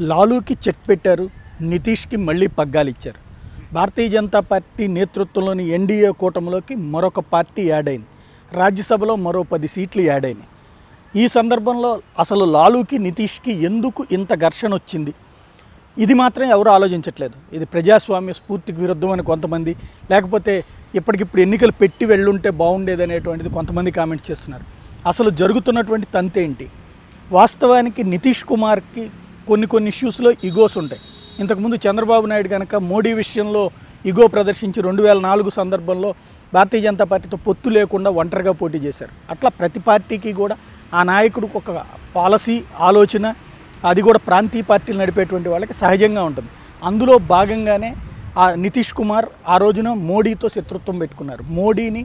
లాలూకి check పెట్టారు నితీష్కి మళ్ళీ పగ్గాలు ఇచ్చారు. భారతీయ జనతా పార్టీ నేతృత్వంలోని ఎన్డీఏ కూటమిలోకి మరొక పార్టీ యాడ్ అయింది. రాజ్యసభలో మరో పది సీట్లు యాడ్ అయినాయి. ఈ సందర్భంలో అసలు లాలూకి నితీష్కి ఎందుకు ఇంత ఘర్షణ వచ్చింది? ఇది మాత్రం ఎవరు ఆలోచించట్లేదు. ఇది ప్రజాస్వామ్య స్ఫూర్తికి విరుద్ధం అని కొంతమంది లేకపోతే ఇప్పటికిప్పుడు ఎన్నికలు పెట్టి వెళ్ళుంటే బాగుండేది అనేటువంటిది కొంతమంది కామెంట్ చేస్తున్నారు. అసలు జరుగుతున్నటువంటి తంతేంటి? వాస్తవానికి నితీష్ కుమార్కి కొన్ని కొన్ని ఇష్యూస్లో ఇగోస్ ఉంటాయి. ఇంతకుముందు చంద్రబాబు నాయుడు కనుక మోడీ విషయంలో ఇగో ప్రదర్శించి రెండు వేల నాలుగు సందర్భంలో భారతీయ జనతా పార్టీతో పొత్తు లేకుండా ఒంటరిగా పోటీ చేశారు. అట్లా ప్రతి పార్టీకి కూడా ఆ నాయకుడికి ఒక పాలసీ ఆలోచన అది కూడా ప్రాంతీయ పార్టీలు నడిపేటువంటి వాళ్ళకి సహజంగా ఉంటుంది. అందులో భాగంగానే ఆ నితీష్ కుమార్ ఆ రోజున మోడీతో శత్రుత్వం పెట్టుకున్నారు. మోడీని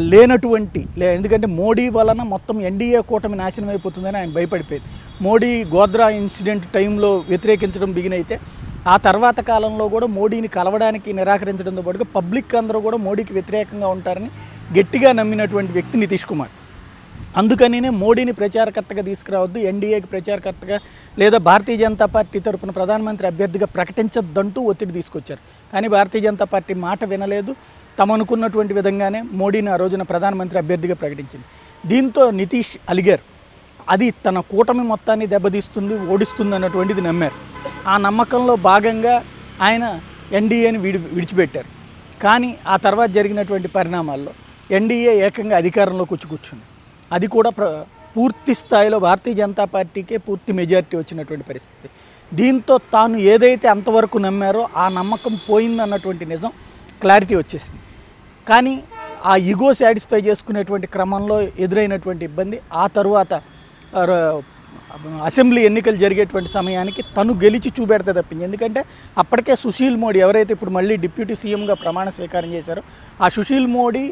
లేనటువంటి లే ఎందుకంటే మోడీ వలన మొత్తం ఎన్డీఏ కూటమి నాశనం అయిపోతుందని ఆయన భయపడిపోయింది మోడీ గోద్రా ఇన్సిడెంట్ టైంలో వ్యతిరేకించడం బిగిన్ అయితే ఆ తర్వాత కాలంలో కూడా మోడీని కలవడానికి నిరాకరించడంతో పాటుగా పబ్లిక్ అందరూ కూడా మోడీకి వ్యతిరేకంగా ఉంటారని గట్టిగా నమ్మినటువంటి వ్యక్తి నితీష్ కుమార్. అందుకనినే మోడీని ప్రచారకర్తగా తీసుకురావద్దు ఎన్డీఏకి ప్రచారకర్తగా లేదా భారతీయ జనతా పార్టీ తరపున ప్రధానమంత్రి అభ్యర్థిగా ప్రకటించొద్దంటూ ఒత్తిడి తీసుకొచ్చారు. కానీ భారతీయ జనతా పార్టీ మాట వినలేదు. తమ అనుకున్నటువంటి విధంగానే మోడీని ఆ రోజున ప్రధానమంత్రి అభ్యర్థిగా ప్రకటించింది. దీంతో నితీష్ అలిగారు. అది తన కూటమి మొత్తాన్ని దెబ్బతీస్తుంది ఓడిస్తుంది అన్నటువంటిది నమ్మారు. ఆ నమ్మకంలో భాగంగా ఆయన ఎన్డీఏని విడి విడిచిపెట్టారు. కానీ ఆ తర్వాత జరిగినటువంటి పరిణామాల్లో ఎన్డీఏ ఏకంగా అధికారంలోకి వచ్చి కూర్చుంది. అది కూడా ప్ర పూర్తి స్థాయిలో భారతీయ జనతా పార్టీకే పూర్తి మెజారిటీ వచ్చినటువంటి పరిస్థితి. దీంతో తాను ఏదైతే అంతవరకు నమ్మారో ఆ నమ్మకం పోయిందన్నటువంటి నిజం క్లారిటీ వచ్చేసింది. కానీ ఆ ఇగో సాటిస్ఫై చేసుకునేటువంటి క్రమంలో ఎదురైనటువంటి ఇబ్బంది ఆ తరువాత అసెంబ్లీ ఎన్నికలు జరిగేటువంటి సమయానికి తను గెలిచి చూపెడితే తప్పింది. ఎందుకంటే అప్పటికే సుశీల్ మోడీ ఎవరైతే ఇప్పుడు మళ్ళీ డిప్యూటీ సీఎంగా ప్రమాణ స్వీకారం చేశారో ఆ సుశీల్ మోడీ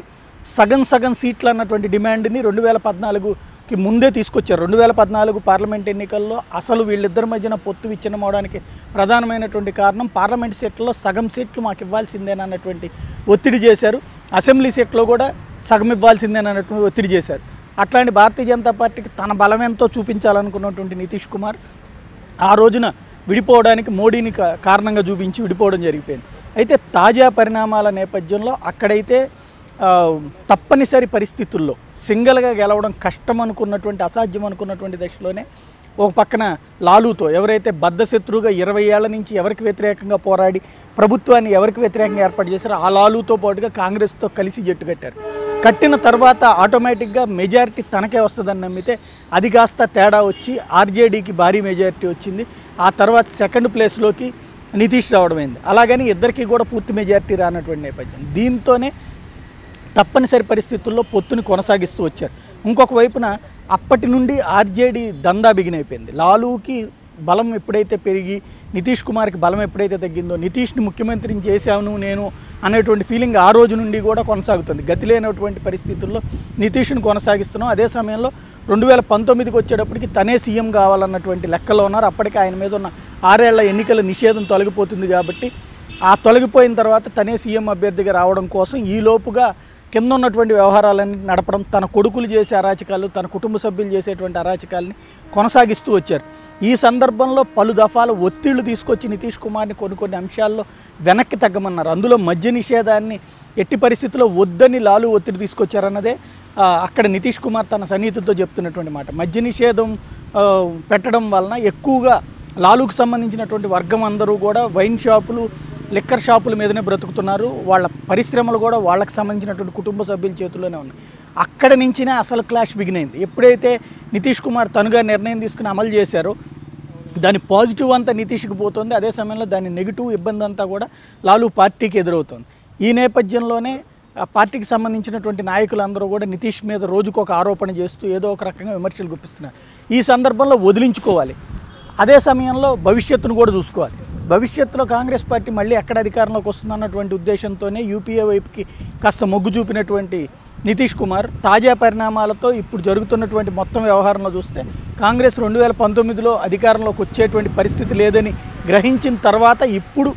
సగం సగం సీట్లు అన్నటువంటి డిమాండ్ని రెండు వేల పద్నాలుగుకి ముందే తీసుకొచ్చారు. రెండు వేల పద్నాలుగు పార్లమెంట్ ఎన్నికల్లో అసలు వీళ్ళిద్దరి మధ్యన పొత్తు విచ్ఛిన్నమవడానికి ప్రధానమైనటువంటి కారణం పార్లమెంట్ సీట్లలో సగం సీట్లు మాకు ఇవ్వాల్సిందేనన్నటువంటి ఒత్తిడి చేశారు. అసెంబ్లీ సీట్లో కూడా సగం ఇవ్వాల్సిందేనన్నటువంటి ఒత్తిడి చేశారు. అట్లాంటి భారతీయ జనతా పార్టీకి తన బలమెంతో చూపించాలనుకున్నటువంటి నితీష్ కుమార్ ఆ రోజున విడిపోవడానికి మోడీని కారణంగా చూపించి విడిపోవడం జరిగిపోయింది. అయితే తాజా పరిణామాల నేపథ్యంలో అక్కడైతే తప్పనిసరి పరిస్థితుల్లో సింగిల్గా గెలవడం కష్టం అనుకున్నటువంటి అసాధ్యం అనుకున్నటువంటి దశలోనే ఒక పక్కన లాలూతో ఎవరైతే బద్ధశత్రువుగా ఇరవై ఏళ్ళ నుంచి ఎవరికి వ్యతిరేకంగా పోరాడి ప్రభుత్వాన్ని ఎవరికి వ్యతిరేకంగా ఏర్పాటు చేశారో ఆ లాలూతో పాటుగా కాంగ్రెస్తో కలిసి జట్టు కట్టారు. కట్టిన తర్వాత ఆటోమేటిక్గా మెజారిటీ తనకే వస్తుందని నమ్మితే అది కాస్త తేడా వచ్చి ఆర్జేడీకి భారీ మెజారిటీ వచ్చింది. ఆ తర్వాత సెకండ్ ప్లేస్లోకి నితీష్ రావడమైంది. అలాగని ఇద్దరికీ కూడా పూర్తి మెజారిటీ రానటువంటి నేపథ్యం. దీంతోనే తప్పనిసరి పరిస్థితుల్లో పొత్తుని కొనసాగిస్తూ వచ్చారు ఇంకొక వైపున అప్పటి నుండి ఆర్జేడీ దందా బిగినైపోయింది లాలూకి బలం ఎప్పుడైతే పెరిగి నితీష్ కుమార్కి బలం ఎప్పుడైతే తగ్గిందో నితీష్ని ముఖ్యమంత్రిని చేశాను నేను అనేటువంటి ఫీలింగ్ ఆ రోజు నుండి కూడా కొనసాగుతుంది. గతి లేనటువంటి పరిస్థితుల్లో నితీష్ని కొనసాగిస్తున్నాం. అదే సమయంలో రెండు వేల పంతొమ్మిదికి వచ్చేటప్పటికి తనే సీఎం కావాలన్నటువంటి లెక్కలో ఉన్నారు. అప్పటికి ఆయన మీద ఉన్న ఆరేళ్ళ ఎన్నికల నిషేధం తొలగిపోతుంది కాబట్టి ఆ తొలగిపోయిన తర్వాత తనే సీఎం అభ్యర్థిగా రావడం కోసం ఈలోపుగా కింద ఉన్నటువంటి వ్యవహారాలన్నీ నడపడం తన కొడుకులు చేసే అరాచకాలు తన కుటుంబ సభ్యులు చేసేటువంటి అరాచకాలని కొనసాగిస్తూ వచ్చారు. ఈ సందర్భంలో పలు దఫాలు ఒత్తిళ్ళు తీసుకొచ్చి నితీష్ కుమార్ని కొన్ని కొన్ని అంశాల్లో వెనక్కి తగ్గమన్నారు. అందులో మద్య నిషేధాన్ని ఎట్టి పరిస్థితుల్లో వద్దని లాలు ఒత్తిడి తీసుకొచ్చారన్నదే అక్కడ నితీష్ కుమార్ తన సన్నిహితులతో చెప్తున్నటువంటి మాట. మద్య నిషేధం పెట్టడం వలన ఎక్కువగా లాలుకు సంబంధించినటువంటి వర్గం అందరూ కూడా వైన్ షాపులు లిక్కర్ షాపుల మీదనే బ్రతుకుతున్నారు. వాళ్ళ పరిశ్రమలు కూడా వాళ్ళకి సంబంధించినటువంటి కుటుంబ సభ్యుల చేతుల్లోనే ఉన్నాయి. అక్కడ నుంచినే అసలు క్లాష్ బిగినైంది ఎప్పుడైతే నితీష్ కుమార్ తనుగా నిర్ణయం తీసుకుని అమలు చేశారో దాని పాజిటివ్ అంతా నితీష్కి పోతుంది. అదే సమయంలో దాని నెగిటివ్ ఇబ్బంది అంతా కూడా లాలు పార్టీకి ఎదురవుతుంది. ఈ నేపథ్యంలోనే ఆ పార్టీకి సంబంధించినటువంటి నాయకులందరూ కూడా నితీష్ మీద రోజుకు ఒక ఆరోపణ చేస్తూ ఏదో ఒక రకంగా విమర్శలు గుప్పిస్తున్నారు. ఈ సందర్భంలో వదిలించుకోవాలి. అదే సమయంలో భవిష్యత్తును కూడా చూసుకోవాలి. భవిష్యత్తులో కాంగ్రెస్ పార్టీ మళ్ళీ ఎక్కడ అధికారంలోకి వస్తుందన్నటువంటి ఉద్దేశంతోనే యూపీఏ వైపుకి కాస్త మొగ్గు చూపినటువంటి నితీష్ కుమార్ తాజా పరిణామాలతో ఇప్పుడు జరుగుతున్నటువంటి మొత్తం వ్యవహారంలో చూస్తే కాంగ్రెస్ రెండు వేల పంతొమ్మిదిలో అధికారంలోకి వచ్చేటువంటి పరిస్థితి లేదని గ్రహించిన తర్వాత ఇప్పుడు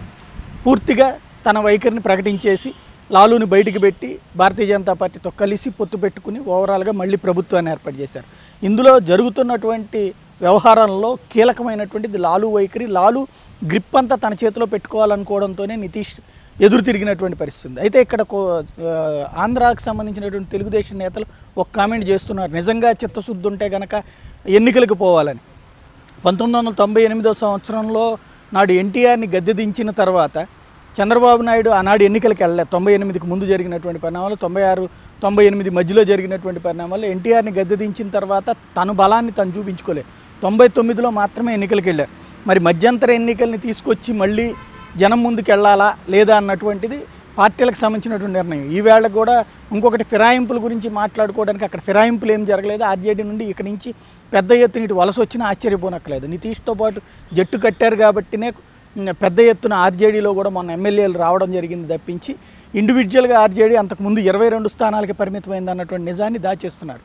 పూర్తిగా తన వైఖరిని ప్రకటించేసి లాలూని బయటికి పెట్టి భారతీయ జనతా పార్టీతో కలిసి పొత్తు పెట్టుకుని ఓవరాల్గా మళ్ళీ ప్రభుత్వాన్ని ఏర్పాటు చేశారు. ఇందులో జరుగుతున్నటువంటి వ్యవహారంలో కీలకమైనటువంటిది లాలు వైఖరి. లాలు గ్రిప్ అంతా తన చేతిలో పెట్టుకోవాలనుకోవడంతోనే నితీష్ ఎదురు తిరిగినటువంటి పరిస్థితి అయితే ఇక్కడ కో- ఆంధ్రాకు సంబంధించినటువంటి తెలుగుదేశం నేతలు ఒక కామెంట్ చేస్తున్నారు. నిజంగా చిత్తశుద్ధి ఉంటే గనక ఎన్నికలకు పోవాలని. పంతొమ్మిది వందల తొంభై ఎనిమిదో సంవత్సరంలో నాడు ఎన్టీఆర్ని గద్దె దించిన తర్వాత చంద్రబాబు నాయుడు ఆనాడు ఎన్నికలకు వెళ్ళలేదు. తొంభై ఎనిమిదికి ముందు జరిగినటువంటి పరిణామాలు తొంభై ఆరు తొంభై ఎనిమిది మధ్యలో జరిగినటువంటి పరిణామాలు ఎన్టీఆర్ని గద్దె దించిన తర్వాత తన బలాన్ని తను చూపించుకోలేదు. తొంభై తొమ్మిదిలో మాత్రమే ఎన్నికలకు వెళ్ళారు. మరి మధ్యంతర ఎన్నికల్ని తీసుకొచ్చి మళ్ళీ జనం ముందుకు వెళ్ళాలా లేదా అన్నటువంటిది పార్టీలకు సంబంధించినటువంటి నిర్ణయం. ఈవేళ కూడా ఇంకొకటి ఫిరాయింపుల గురించి మాట్లాడుకోవడానికి అక్కడ ఫిరాయింపులు ఏం జరగలేదు. ఆర్జేడీ నుండి ఇక్కడి నుంచి పెద్ద ఎత్తున ఇటు వలస వచ్చినా ఆశ్చర్యపోనక్కలేదు నితీష్తో పాటు జట్టు కట్టారు కాబట్టినే పెద్ద ఎత్తున ఆర్జేడీలో కూడా మొన్న ఎమ్మెల్యేలు రావడం జరిగింది తప్పించి ఇండివిజువల్గా ఆర్జేడీ అంతకుముందు ఇరవై రెండు స్థానాలకి పరిమితమైంది అన్నటువంటి నిజాన్ని దాచేస్తున్నారు.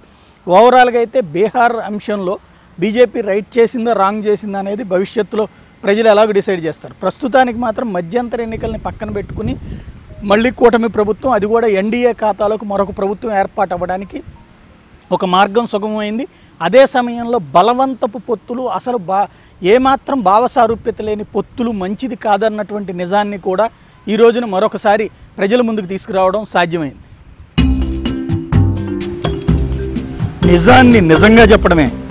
ఓవరాల్గా అయితే బీహార్ అంశంలో బీజేపీ రైట్ చేసిందా రాంగ్ చేసిందా అనేది భవిష్యత్తులో ప్రజలు ఎలాగో డిసైడ్ చేస్తారు. ప్రస్తుతానికి మాత్రం మధ్యంతర ఎన్నికల్ని పక్కన పెట్టుకుని మళ్ళీ కూటమి ప్రభుత్వం అది కూడా ఎన్డీఏ ఖాతాలోకి మరొక ప్రభుత్వం ఏర్పాటు అవ్వడానికి ఒక మార్గం సుగమమైంది. అదే సమయంలో బలవంతపు పొత్తులు అసలు బా ఏమాత్రం భావసారూప్యత లేని పొత్తులు మంచిది కాదన్నటువంటి నిజాన్ని కూడా ఈ రోజున మరొకసారి ప్రజల ముందుకు తీసుకురావడం సాధ్యమైంది. నిజాన్ని నిజంగా చెప్పడమే.